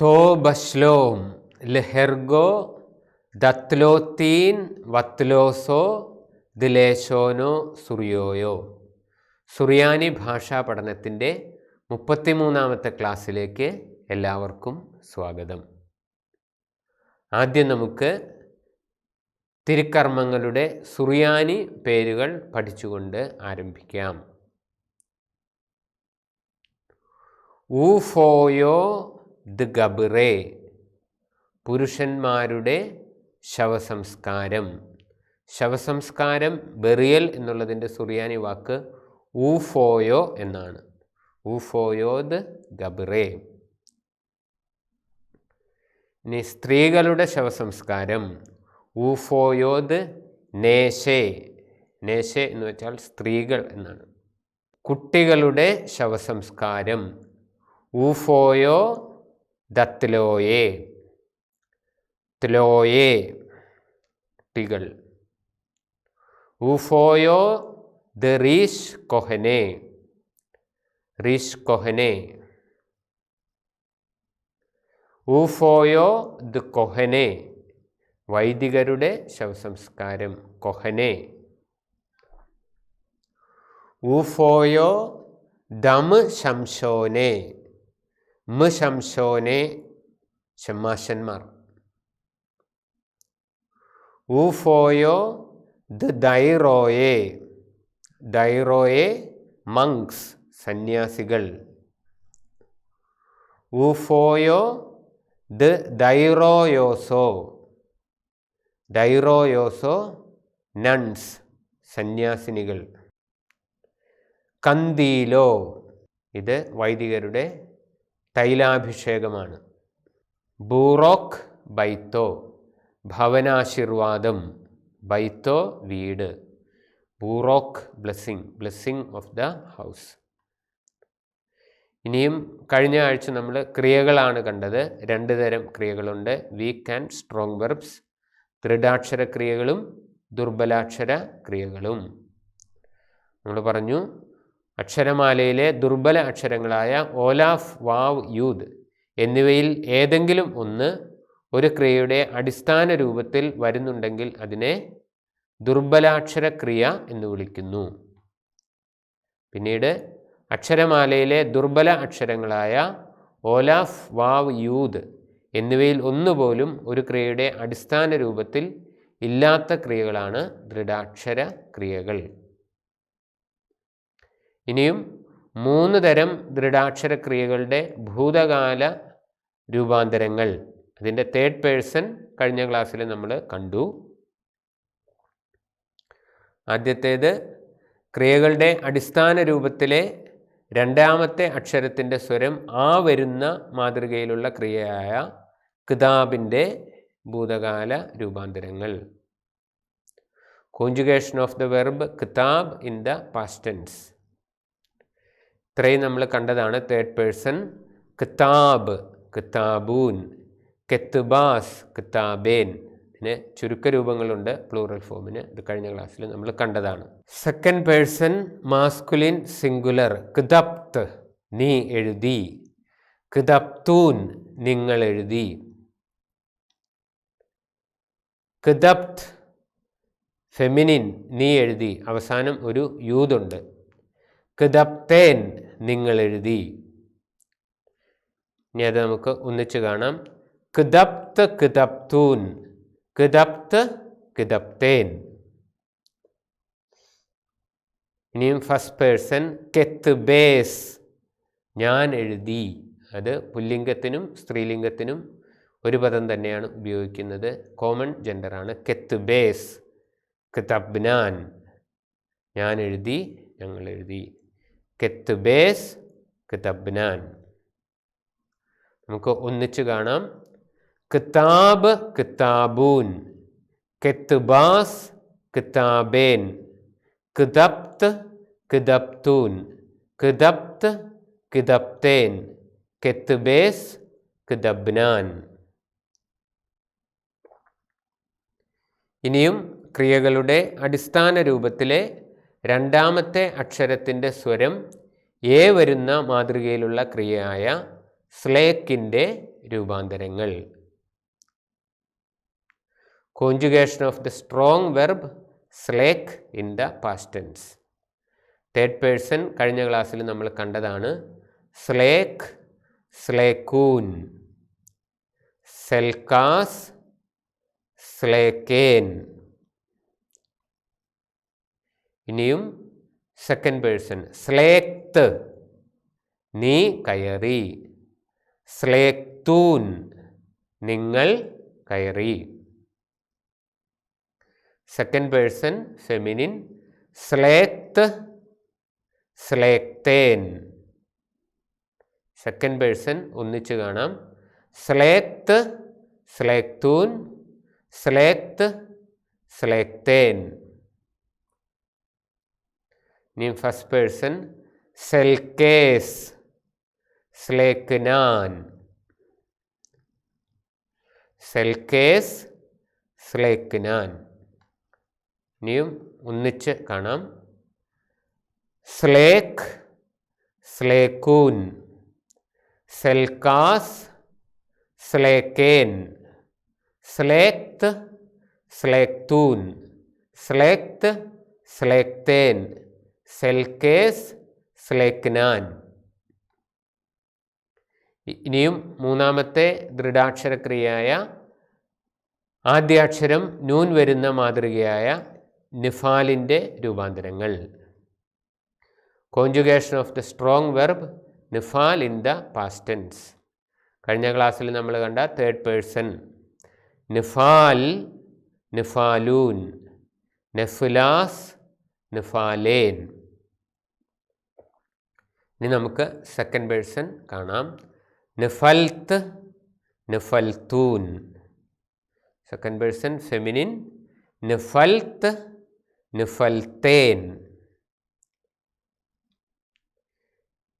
തോബശ്ലോം ലെഹെർഗോ ദത്ലോത്തീൻ വത്ലോസോ ദിലേശോനോ സുറിയോയോ. സുറിയാനി ഭാഷാ പഠനത്തിന്റെ മുപ്പത്തിമൂന്നാമത്തെ ക്ലാസ്സിലേക്ക് എല്ലാവർക്കും സ്വാഗതം. ആദ്യം നമുക്ക് തിരുക്കർമ്മങ്ങളുടെ സുറിയാനി പേരുകൾ പഠിച്ചുകൊണ്ട് ആരംഭിക്കാം. ഊഫോയോ ദ് ഗബറേ പുരുഷന്മാരുടെ ശവസംസ്കാരം. ശവസംസ്കാരം ബെറിയൽ എന്നുള്ളതിന്റെ സുറിയാനി വാക്ക് ഊഫോയോ എന്നാണ്. ഊഫോയോ ദ് ഗബറേ ഇനി സ്ത്രീകളുടെ ശവസംസ്കാരം. ഊഫോയോ ദ് നേശേ. നേശേ എന്ന് വെച്ചാൽ സ്ത്രീകൾ എന്നാണ്. കുട്ടികളുടെ ശവസംസ്കാരം. ഊഫോയോ ദത്ലോയേ ത്ലോയെ ടികൾ ഊഫോയോ ദ റീഷ് കൊഹനെ റീഷ് കൊഹനെ. ഊഫോയോ ദ കൊഹനെ വൈദികരുടെ ശവസംസ്കാരം കൊഹനെ. ഊഫോയോ ദമ് ശംശോനെ. മ് ശംശോനെ ഊഫോയോ ദ ദൈറോയെ. ദൈറോയെ മങ്സ് സന്യാസികൾ. ഊഫോയോ ദ ദൈറോയോസോ. ഡൈറോയോസോ നൺസ് സന്യാസിനികൾ. കന്തീലോ ഇത് വൈദികരുടെ തൈലാഭിഷേകമാണ്. ബൂറോക്ക് ബൈത്തോ ഭവനാശീർവാദം ബൈത്തോ വീട്. ബൂറോക്ക് blessing blessing of the house. ഇനിയും കഴിഞ്ഞ ആഴ്ച നമ്മൾ ക്രിയകളാണ് കണ്ടത്. രണ്ട് തരം ക്രിയകളുണ്ട്. വീക്ക് ആൻഡ് സ്ട്രോങ് വെർബ്സ് ദൃഢാക്ഷര ക്രിയകളും ദുർബലാക്ഷര ക്രിയകളും നമ്മൾ പറഞ്ഞു അക്ഷരമാലയിലെ ദുർബല അക്ഷരങ്ങളായ ഓലാഫ് വാവ് യൂദ് എന്നിവയിൽ ഏതെങ്കിലും ഒന്ന് ഒരു ക്രിയയുടെ അടിസ്ഥാന രൂപത്തിൽ വരുന്നുണ്ടെങ്കിൽ അതിനെ ദുർബലാക്ഷര ക്രിയ എന്ന് വിളിക്കുന്നു. പിന്നീട് അക്ഷരമാലയിലെ ദുർബല അക്ഷരങ്ങളായ ഓലാഫ് വാവ് യൂദ് എന്നിവയിൽ ഒന്നുപോലും ഒരു ക്രിയയുടെ അടിസ്ഥാന രൂപത്തിൽ ഇല്ലാത്ത ക്രിയകളാണ് ദൃഢാക്ഷര ക്രിയകൾ ഇനിയും മൂന്ന് തരം ദൃഢാക്ഷര ക്രിയകളുടെ ഭൂതകാല രൂപാന്തരങ്ങൾ. അതിന്റെ തേർഡ് പേഴ്സൺ കഴിഞ്ഞ ക്ലാസ്സിൽ നമ്മൾ കണ്ടു. ആദ്യത്തേത് ക്രിയകളുടെ അടിസ്ഥാന രൂപത്തിലെ രണ്ടാമത്തെ അക്ഷരത്തിന്റെ സ്വരം ആ വരുന്ന മാതൃകയിലുള്ള ക്രിയയായ കിതാബിന്റെ ഭൂതകാല രൂപാന്തരങ്ങൾ. കോഞ്ചുഗേഷൻ ഓഫ് ദ വെർബ് കിതാബ് ഇൻ ദ പാസ്റ്റൻസ് ഇത്രയും നമ്മൾ കണ്ടതാണ് തേർഡ് പേഴ്സൺ കിതാബ് കിതാബൂൻ കെത്തുബാസ് കിതാബേൻ. ഇതിന് ചുരുക്കരൂപങ്ങളുണ്ട് പ്ലൂറൽ ഫോമിന് ഇത് കഴിഞ്ഞ ക്ലാസ്സിൽ നമ്മൾ കണ്ടതാണ്. സെക്കൻഡ് പേഴ്സൺ മാസ്കുലിൻ സിംഗുലർ കിതപ്ത് നീ എഴുതി. കിതപ്തൂൻ നിങ്ങൾ എഴുതി. കിതപ്ത് ഫെമിനിൻ നീ എഴുതി. അവസാനം ഒരു യൂതുണ്ട്. കിതപ്തേൻ നിങ്ങൾ എഴുതി ഇനി അത് നമുക്ക് ഒന്നിച്ച് കാണാം. കിതപ്ത് കിതപ്തൂൻ. കിതപ്ത് കിതപ്തേൻ. ഇനിയും ഫസ്റ്റ് പേഴ്സൺ കെത്ത് ബേസ് ഞാൻ എഴുതി. അത് പുല്ലിംഗത്തിനും സ്ത്രീലിംഗത്തിനും ഒരു പദം തന്നെയാണ് ഉപയോഗിക്കുന്നത്. കോമൺ ജെൻഡറാണ് കെത്ത് ബേസ് കിതബ്നാൻ. ഞാൻ എഴുതി ഞങ്ങൾ എഴുതി. കെത്ത് ബേസ് കിതബ്നാൻ. നമുക്ക് ഒന്നിച്ച് കാണാം. കിതാബ് കിതാബൂൻ. കെത്തുബാസ് കിതാബേൻ. കിതബ്ത് കിതബ്തൂൻ. കിതബ്ത് കിതബ്തേൻ. കെത്തുബേസ് കിതബ്നാൻ. ഇനിയും ക്രിയകളുടെ അടിസ്ഥാന രൂപത്തിലെ രണ്ടാമത്തെ അക്ഷരത്തിന്റെ സ്വരം എ വരുന്ന മാതൃകയിലുള്ള ക്രിയയായ സ്ലേക്കിന്റെ രൂപാന്തരങ്ങൾ. Conjugation of the strong verb സ്ലേക്ക് in the past tense. Third person കഴിഞ്ഞ ക്ലാസ്സിൽ നമ്മൾ കണ്ടതാണ് സ്ലേക്ക് സ്ലേക്കൂൻ സെൽക്കാസ് സ്ലേക്കേൻ. ഇനിയും സെക്കൻഡ് പേഴ്സൺ സ്ലേക്ത് നീ കയറി. സ്ലേക്തൂൻ നിങ്ങൾ കയറി. സെക്കൻഡ് പേഴ്സൺ ഫെമിനിൻ സ്ലേക്ത് സ്ലേക്തേൻ സെക്കൻഡ് പേഴ്സൺ ഒന്നിച്ച് കാണാം. സ്ലേക്ത് സ്ലേക്തൂൻ സ്ലേക്ത് സ്ലേക്തേൻ ഇനി ഫസ്റ്റ് പേഴ്സൺ സെൽക്കേസ് സ്ലേക്നാൻ സെൽക്കേസ് സ്ലേക്നാൻ ഇനിയും ഒന്നിച്ച് കാണാം. സ്ലേക്ക് സ്ലേക്കൂൻ സെൽക്കാസ് സ്ലേക്കേൻ സ്ലേക്ത് സ്ലേക്തൂൻ സ്ലേക്ത് സ്ലേക്തേൻ സെൽക്കേസ് സ്ലേക്നാൻ ഇനിയും മൂന്നാമത്തെ ദൃഢാക്ഷരക്രിയയായ ആദ്യാക്ഷരം നൂൻ വരുന്ന മാതൃകയായ നിഫാലിന്റെ രൂപാന്തരങ്ങൾ. Conjugation of the strong verb നിഫാൽ in the past tense കഴിഞ്ഞ ക്ലാസ്സിൽ നമ്മൾ കണ്ട തേർഡ് പേഴ്സൺ. നിഫാൽ നിഫാലൂൻ. നെഫുലാസ് നിഫാലേൻ. ഇനി നമുക്ക് സെക്കൻഡ് പേഴ്സൺ കാണാം. നിഫൽത്ത് നിഫൽത്തൂൻ സെക്കൻഡ് പേഴ്സൺ ഫെമിനിൻ നിഫൽത്ത് നിഫൽത്തേൻ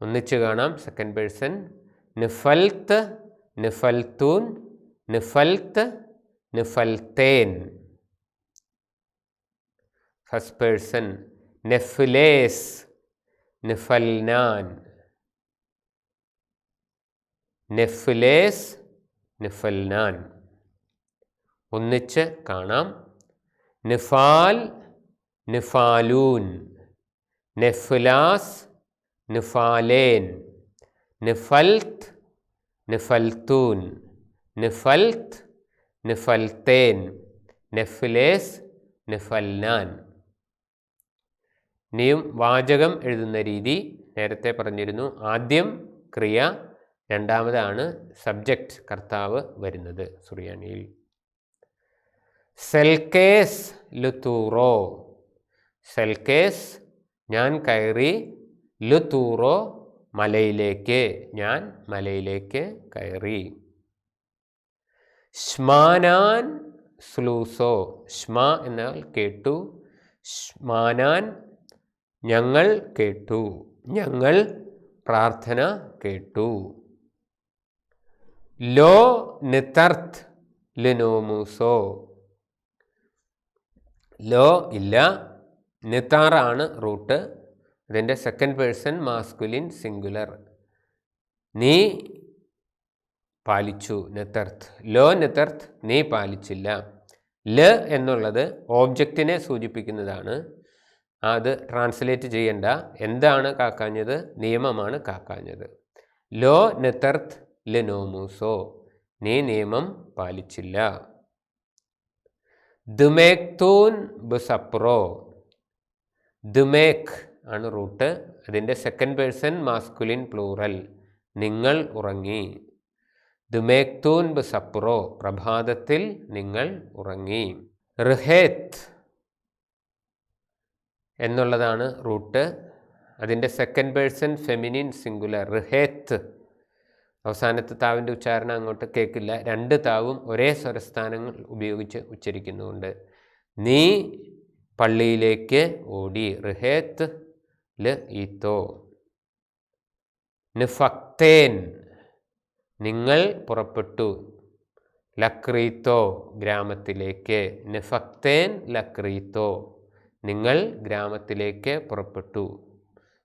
ഒന്നിച്ച് കാണാം. സെക്കൻഡ് പേഴ്സൺ നിഫൽത്ത് നിഫൽത്തൂൻ നിഫൽത്ത് നിഫൽത്തേൻ ഫസ്റ്റ് പേഴ്സൺ നെഫ്ലേസ് നിഫൽനാൻ നെഫ്ലേസ് നിഫൽനാൻ ഒന്നിച്ച് കാണാം. നിഫാൽ നിഫാലൂൻ. നെഫ്ലാസ് നിഫാലേൻ. നിഫൽത്ത് നിഫൽത്തൂൻ. നിഫൽത്ത് നിഫൽത്തേൻ. നെഫ്ലേസ് നിഫൽനാൻ. ഇനിയും വാചകം എഴുതുന്ന രീതി നേരത്തെ പറഞ്ഞിരുന്നു. ആദ്യം ക്രിയ രണ്ടാമതാണ് സബ്ജക്റ്റ് കർത്താവ് വരുന്നത് സുറിയാനിയിൽ. സെൽക്കേസ് ലുത്തൂറോ സെൽക്കേസ് ഞാൻ കയറി ലുത്തൂറോ മലയിലേക്ക് ഞാൻ മലയിലേക്ക് കയറി. ശ്മാനാൻ സ്ലൂസോ ഷ്മ എന്നാൽ കേട്ടു. ശ്മാനാൻ ഞങ്ങൾ കേട്ടു. ഞങ്ങൾ പ്രാർത്ഥന കേട്ടു. ലോ നിതർത്ത് ലിനോമൂസോ ലോ ഇല്ല. നിത്താറാണ് റൂട്ട്. ഇതിന്റെ സെക്കൻഡ് പേഴ്സൺ മാസ്കുലിൻ സിംഗുലർ നീ പാലിച്ചു നെത്തർത്ത് ലോ നെത്തർത്ത് നീ പാലിച്ചില്ല. ല എന്നുള്ളത് ഓബ്ജക്റ്റിനെ സൂചിപ്പിക്കുന്നതാണ്. അത് ട്രാൻസ്ലേറ്റ് ചെയ്യേണ്ട. എന്താണ് കാക്കാഞ്ഞത്? നിയമമാണ് കാക്കാഞ്ഞത്. ലോ നെത്തർത്ത് ലെനോമൂസോ. നീ നിയമം പാലിച്ചില്ല. ദുമേക്തൂൻ ബുസപ്രോ. ദുമേക് ആണ് റൂട്ട്. അതിന്റെ സെക്കൻഡ് പേഴ്സൺ മാസ്കുലിൻ പ്ലൂറൽ നിങ്ങൾ ഉറങ്ങി. ദുമേക്തൂൻ ബുസപ്രോ. പ്രഭാതത്തിൽ നിങ്ങൾ ഉറങ്ങി. ഋഹേത്ത് എന്നുള്ളതാണ് റൂട്ട്. അതിന്റെ സെക്കൻഡ് പേഴ്സൺ ഫെമിനിൻ സിംഗുലർ ഋഹേത്ത് അവസാനത്തെ താവിന്റെ ഉച്ചാരണം അങ്ങോട്ട് കേൾക്കില്ല. രണ്ട് താവും ഒരേ സ്വരസ്ഥാനങ്ങൾ ഉപയോഗിച്ച് ഉച്ചരിക്കുന്നുണ്ട്. നീ പള്ളിയിലേക്ക് ഓടി. ഋഹേത്ത് ൽ ഈത്തോ. നിഫക്തേൻ നിങ്ങൾ പുറപ്പെട്ടു. ലക്രീത്തോ ഗ്രാമത്തിലേക്ക്. നിഫക്തേൻ ലക്രീത്തോ. നിങ്ങൾ ഗ്രാമത്തിലേക്ക് പുറപ്പെട്ടു.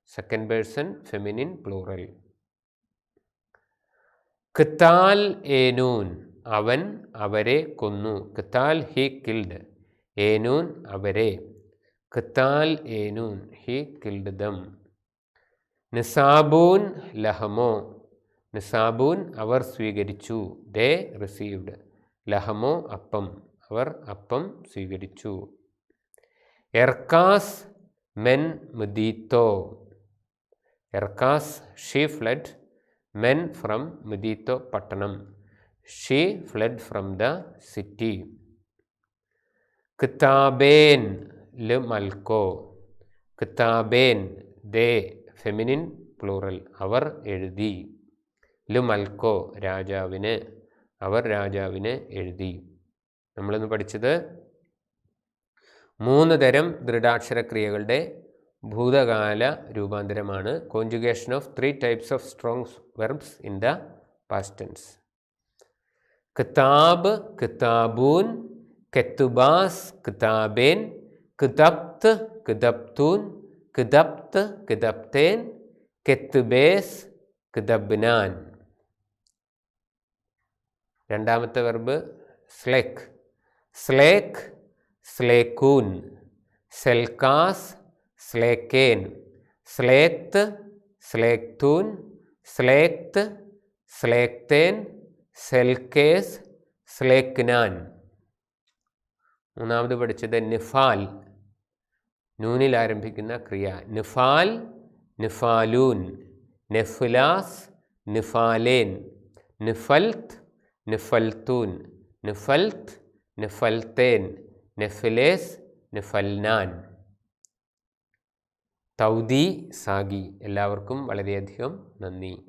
സെക്കൻഡ് പേഴ്സൺ ഫെമിനിൻ പ്ലൂറൽ കിത്താൽ ഏനൂൻ അവൻ അവരെ കൊന്നു. കിത്താൽ ഹി കിൽഡ് ഏനൂൻ അവരെ. കിത്താൽ ഏനൂൻ ഹി കിൽഡ് ദം നിസാബൂൻ ലഹമോ. നിസാബൂൻ അവർ സ്വീകരിച്ചു. ദേ റിസീവ്ഡ് ലഹമോ അപ്പം. അവർ അപ്പം സ്വീകരിച്ചു. എർക്കാസ് മെൻ മുദീത്തോ. എർക്കാസ് ഷീ ഫ്ലഡ് മെൻ ഫ്രം മുദീത്തോ പട്ടണം. She fled from the city. കിതാബേൻ ൽ മൽക്കോ. കിതാബേൻ ദേ ഫെമിനിൻ പ്ലൂറൽ. അവർ എഴുതി. ലു മൽക്കോ രാജാവിന്. അവർ രാജാവിന് എഴുതി. നമ്മളിന്ന് പഠിച്ചത് മൂന്ന് തരം ദൃഢാക്ഷരക്രിയകളുടെ ഭൂതകാല രൂപാന്തരമാണ്. Conjugation of three types of strong verbs in the past tense കിതാബ് കിതാബൂൻ കെത്തുബാസ് കിതാബേൻ കിതപ്ത് കിതപ്തൂൻ കിതപ്ത് കിതപ്തേൻ കെത്തുബേസ് കിതബ്നാൻ. രണ്ടാമത്തെ വെർബ് സ്ലേക്ക്. സ്ലേക്ക് സ്ലേക്കൂൻ സെൽക്കാസ് സ്ലേക്കേൻ സ്ലേക്ത് സ്ലേക്തൂൻ സ്ലേക്ത് സ്ലേക്തേൻ സെൽക്കേസ് സ്ലേക്നാൻ മൂന്നാമത് പഠിച്ചത് നിഫാൽ. നൂനിൽ ആരംഭിക്കുന്ന ക്രിയ. നിഫാൽ നിഫാലൂൻ. നെഫുലാസ് നിഫാലേൻ. നിഫൽത്ത് നിഫൽത്തൂൻ. നിഫൽത്ത് നിഫൽത്തേൻ. നെഫിലേസ് നെഫൽനാൻ. തൗദി സാഗി. എല്ലാവർക്കും വളരെയധികം നന്ദി.